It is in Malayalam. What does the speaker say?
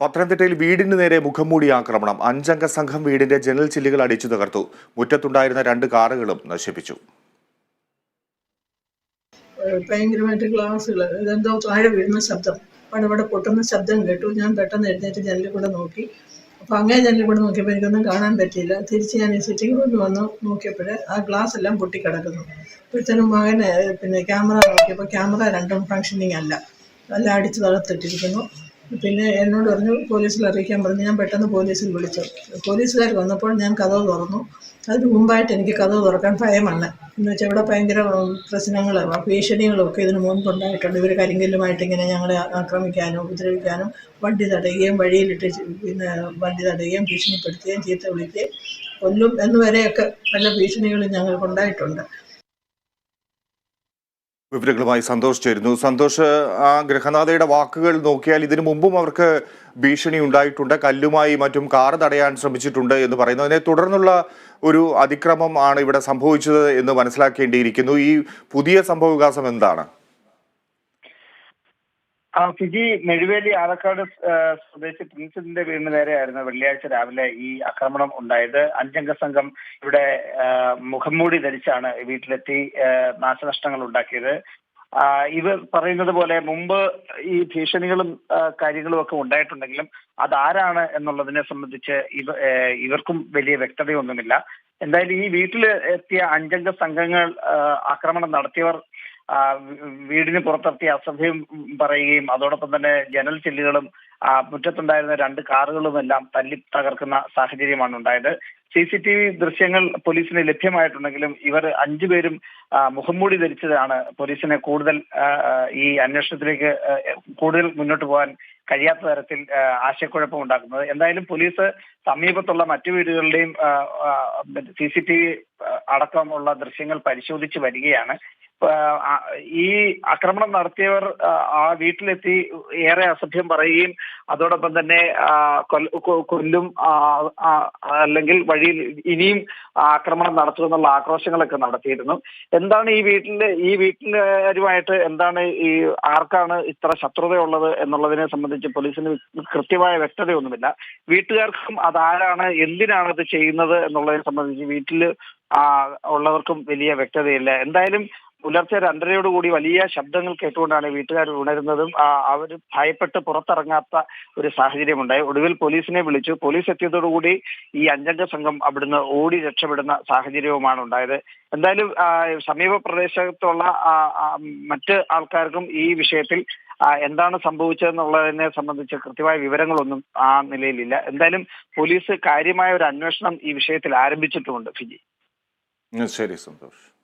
പത്തനംതിട്ടയിൽ വീടിന് നേരെ മുഖംമൂടി ആക്രമണം. അഞ്ചംഗ സംഘം വീടിന്റെ ജനൽ ചില്ലുകൾ അടിച്ചു തകർത്തു. മുറ്റത്തുണ്ടായിരുന്ന രണ്ട് കാറുകളും നശിപ്പിച്ചു. ഭയങ്കരമായിട്ട് ഗ്ലാസ്സുകൾ ഇതെന്തോ താഴെ വീഴുന്ന ശബ്ദം. പടപടെ പൊട്ടുന്ന ശബ്ദം കേട്ടു. ഞാൻ പെട്ടെന്ന് എഴുന്നേറ്റ് ജനലിൽ കൂടെ നോക്കി. അപ്പോൾ അങ്ങനെ ജനലിൽ കൂടെ നോക്കിയപ്പോൾ എനിക്കൊന്നും കാണാൻ പറ്റിയില്ല. തിരിച്ച് ഞാൻ ഈ സിറ്റിംഗ് റൂമിൽ വന്ന്. നോക്കിയപ്പോൾ ആ ഗ്ലാസ് എല്ലാം പൊട്ടിക്കിടക്കുന്നു. അപ്പോഴത്തേനും മകനെ പിന്നെ ക്യാമറ നോക്കിയപ്പോൾ ക്യാമറ രണ്ടും ഫങ്ഷനിങ് അല്ല. എല്ലാം അടിച്ച് തകർത്തിട്ടിരിക്കുന്നു. പിന്നെ എന്നോട് പറഞ്ഞു പോലീസിൽ അറിയിക്കാൻ പറഞ്ഞു. ഞാൻ പെട്ടെന്ന് പോലീസിൽ വിളിച്ചു. പോലീസുകാർ വന്നപ്പോൾ ഞാൻ കഥവ് തുറന്നു. അതിന് മുമ്പായിട്ട് എനിക്ക് കഥവ് തുറക്കാൻ ഭയമാണ്. എന്ന് വെച്ചാൽ ഇവിടെ ഭയങ്കര പ്രശ്നങ്ങൾ ഭീഷണികളും ഒക്കെ ഇതിന് മുൻപുണ്ടായിട്ടുണ്ട് ഇവർ കരിങ്കല്ലുമായിട്ട് ഇങ്ങനെ ഞങ്ങളെ ആക്രമിക്കാനും ഉപദ്രവിക്കാനും വണ്ടി തടയുകയും വഴിയിലിട്ട് പിന്നെ വണ്ടി തടയുകയും ഭീഷണിപ്പെടുത്തുകയും ചീത്ത വിളിക്കുകയും കൊല്ലും എന്നുവരെയൊക്കെ പല ഭീഷണികളും ഞങ്ങൾക്കുണ്ടായിട്ടുണ്ട്. വിവരങ്ങളുമായി സന്തോഷ് ചേരുന്നു. സന്തോഷ് ആ ഗൃഹനാഥയുടെ വാക്കുകൾ നോക്കിയാൽ ഇതിനു മുമ്പും അവർക്ക് ഭീഷണി ഉണ്ടായിട്ടുണ്ട്. കല്ലുമായി മറ്റും കാറ് തടയാൻ ശ്രമിച്ചിട്ടുണ്ട് എന്ന് പറയുന്നു. അതിനെ തുടർന്നുള്ള ഒരു അതിക്രമം ആണ് ഇവിടെ സംഭവിച്ചത് എന്ന് മനസ്സിലാക്കേണ്ടിയിരിക്കുന്നു. ഈ പുതിയ സംഭവവികാസം എന്താണ്? ആ ഫിജി മെഴുവേലി ആലക്കാട് സ്വദേശി പ്രിൻസിന്റെ വീടിന് നേരെയായിരുന്നു വെള്ളിയാഴ്ച രാവിലെ ഈ ആക്രമണം ഉണ്ടായത്. അഞ്ചംഗ സംഘം ഇവിടെ മുഖംമൂടി ധരിച്ചാണ് വീട്ടിലെത്തി നാശനഷ്ടങ്ങൾ ഉണ്ടാക്കിയത്. ഇവർ പറയുന്നത് പോലെ മുമ്പ് ഈ ഭീഷണികളും കാര്യങ്ങളും ഒക്കെ ഉണ്ടായിട്ടുണ്ടെങ്കിലും അതാരാണ് എന്നുള്ളതിനെ സംബന്ധിച്ച് ഇവ ഇവർക്കും വലിയ വ്യക്തതയൊന്നുമില്ല. എന്തായാലും ഈ വീട്ടിൽ എത്തിയ അഞ്ചംഗ സംഘങ്ങൾ ആക്രമണം നടത്തിയവർ വീടിന് പുറത്തെത്തി അസഭ്യം പറയുകയും അതോടൊപ്പം തന്നെ ജനൽ ചില്ലുകളും മുറ്റത്തുണ്ടായിരുന്ന രണ്ട് കാറുകളും എല്ലാം തല്ലി തകർക്കുന്ന സാഹചര്യമാണ് ഉണ്ടായത്. സി സി ടി വി ദൃശ്യങ്ങൾ പോലീസിന് ലഭ്യമായിട്ടുണ്ടെങ്കിലും ഇവർ അഞ്ചുപേരും മുഖംമൂടി ധരിച്ചതാണ് പോലീസിനെ കൂടുതൽ ഈ അന്വേഷണത്തിലേക്ക് കൂടുതൽ മുന്നോട്ട് പോകാൻ കഴിയാത്ത തരത്തിൽ ആശയക്കുഴപ്പം ഉണ്ടാക്കുന്നത്. എന്തായാലും പോലീസ് സമീപത്തുള്ള മറ്റു വീടുകളുടെയും സി സി ടി വി അടക്കമുള്ള ദൃശ്യങ്ങൾ പരിശോധിച്ചു വരികയാണ്. ഈ ആക്രമണം നടത്തിയവർ ആ, വീട്ടിലെത്തി ഏറെ അസഭ്യം പറയുകയും അതോടൊപ്പം തന്നെ കൊല്ലും അല്ലെങ്കിൽ വഴിയിൽ ഇനിയും ആക്രമണം നടത്തുമെന്നുള്ള ആക്രോശങ്ങളൊക്കെ നടത്തിയിരുന്നു. എന്താണ് ഈ വീട്ടിൽ ഈ വീട്ടിലുമായിട്ട് എന്താണ് ഈ ആർക്കാണ് ഇത്ര ശത്രുതയുള്ളത് എന്നുള്ളതിനെ സംബന്ധിച്ച് പോലീസിന് കൃത്യമായ വ്യക്തതയൊന്നുമില്ല. വീട്ടുകാർക്കും അതാരാണ് എന്തിനാണ് ഇത് ചെയ്യുന്നത് എന്നുള്ളതിനെ സംബന്ധിച്ച് വീട്ടിൽ ഉള്ളവർക്കും വലിയ വ്യക്തതയില്ല. എന്തായാലും പുലർച്ചെ രണ്ടരയോടുകൂടി വലിയ ശബ്ദങ്ങൾ കേട്ടുകൊണ്ടാണ് വീട്ടുകാർ ഉണരുന്നതും അവർ ഭയപ്പെട്ട് പുറത്തിറങ്ങാത്ത ഒരു സാഹചര്യമുണ്ടായി. ഒടുവിൽ പോലീസിനെ വിളിച്ചു. പോലീസ് എത്തിയതോടുകൂടി ഈ അഞ്ചംഗ സംഘം അവിടുന്ന് ഓടി രക്ഷപ്പെടുന്ന സാഹചര്യവുമാണ് ഉണ്ടായത്. എന്തായാലും സമീപ പ്രദേശത്തുള്ള മറ്റ് ആൾക്കാർക്കും ഈ വിഷയത്തിൽ എന്താണ് സംഭവിച്ചതെന്നുള്ളതിനെ സംബന്ധിച്ച് കൃത്യമായ വിവരങ്ങളൊന്നും ആ നിലയിലില്ല. എന്തായാലും പോലീസ് കാര്യമായ ഒരു അന്വേഷണം ഈ വിഷയത്തിൽ ആരംഭിച്ചിട്ടുമുണ്ട് ഫിജി. Şeylik Santosz.